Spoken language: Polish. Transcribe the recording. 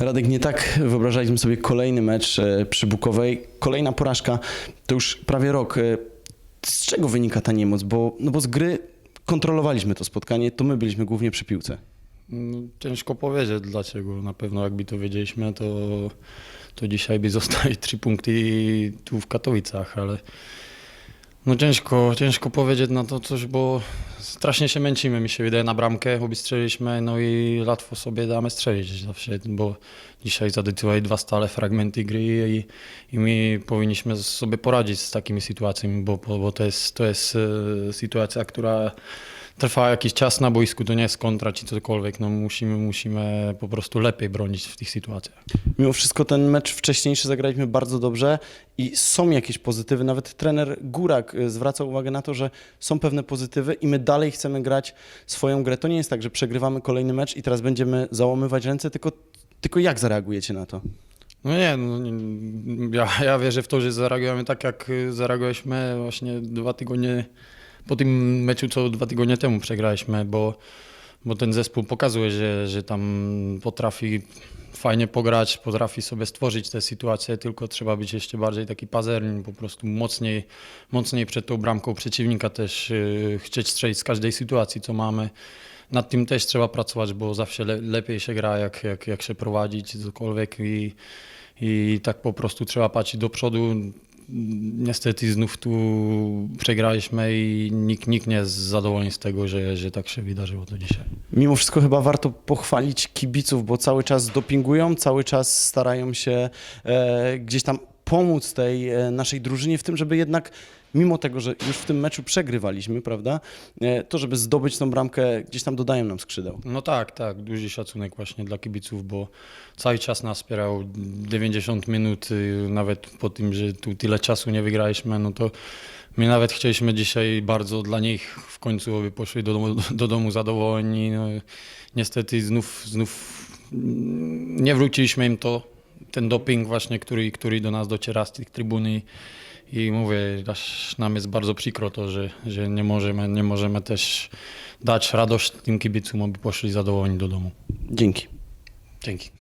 Radek, nie tak wyobrażaliśmy sobie kolejny mecz e, przy Bukowej. Kolejna porażka, to już prawie rok. E, Z czego wynika ta niemoc? Bo, no bo z gry kontrolowaliśmy to spotkanie, to my byliśmy głównie przy piłce. No, ciężko powiedzieć dlaczego. Na pewno jakby to wiedzieliśmy, to, to dzisiaj by zostali trzy punkty tu w Katowicach, ale no ciężko, ciężko powiedzieć na to coś, bo strasznie się męcimy, mi się wydaje, na bramkę, obie no i łatwo sobie damy strzelić zawsze, bo dzisiaj zadecydowali dwa stale fragmenty gry i, i my powinniśmy sobie poradzić z takimi sytuacjami, bo, bo, bo to jest, to jest e, sytuacja, która trwa jakiś czas na boisku, to nie jest kontra czy cokolwiek, no musimy, musimy po prostu lepiej bronić w tych sytuacjach. Mimo wszystko ten mecz wcześniejszy zagraliśmy bardzo dobrze i są jakieś pozytywy. Nawet trener Górak e, zwraca uwagę na to, że są pewne pozytywy i my dalej chcemy grać swoją grę. To nie jest tak, że przegrywamy kolejny mecz i teraz będziemy załamywać ręce, tylko, tylko jak zareagujecie na to? No nie, no, nie- ja, ja wierzę w to, że zareagujemy tak, jak y, zareagowaliśmy właśnie dwa tygodnie po tym meczu, co dwa tygodnie temu przegraliśmy, bo, bo ten zespół pokazuje, że, że tam potrafi fajnie pograć, potrafi sobie stworzyć te sytuacje, tylko trzeba być jeszcze bardziej taki pazerny, po prostu mocniej, mocniej przed tą bramką przeciwnika też y, chcieć strzelić z każdej sytuacji, co mamy. Nad tym też trzeba pracować, bo zawsze le, lepiej się gra, jak, jak, jak się prowadzi, czy cokolwiek i, i tak po prostu trzeba patrzeć do przodu. Niestety znów tu przegraliśmy i nikt, nikt nie jest zadowolony z tego, że, że tak się wydarzyło to dzisiaj. Mimo wszystko chyba warto pochwalić kibiców, bo cały czas dopingują, cały czas starają się e, gdzieś tam pomóc tej e, naszej drużynie w tym, żeby jednak mimo tego, że już w tym meczu przegrywaliśmy, prawda, e, to żeby zdobyć tą bramkę gdzieś tam dodają nam skrzydeł. No tak, tak, duży szacunek właśnie dla kibiców, bo cały czas nas wspierał 90 minut, y, nawet po tym, że tu tyle czasu nie wygraliśmy, no to my nawet chcieliśmy dzisiaj bardzo dla nich w końcu, aby poszli do domu, do domu zadowoleni. No, niestety znów, znów mm, nie wróciliśmy im to, ten doping właśnie, który, który do nas dociera z tych trybun i, i mówię, aż nam jest bardzo przykro to, że, że nie, możemy, nie możemy też dać radość tym kibicom, aby poszli zadowoleni do domu. Dzięki. Dzięki.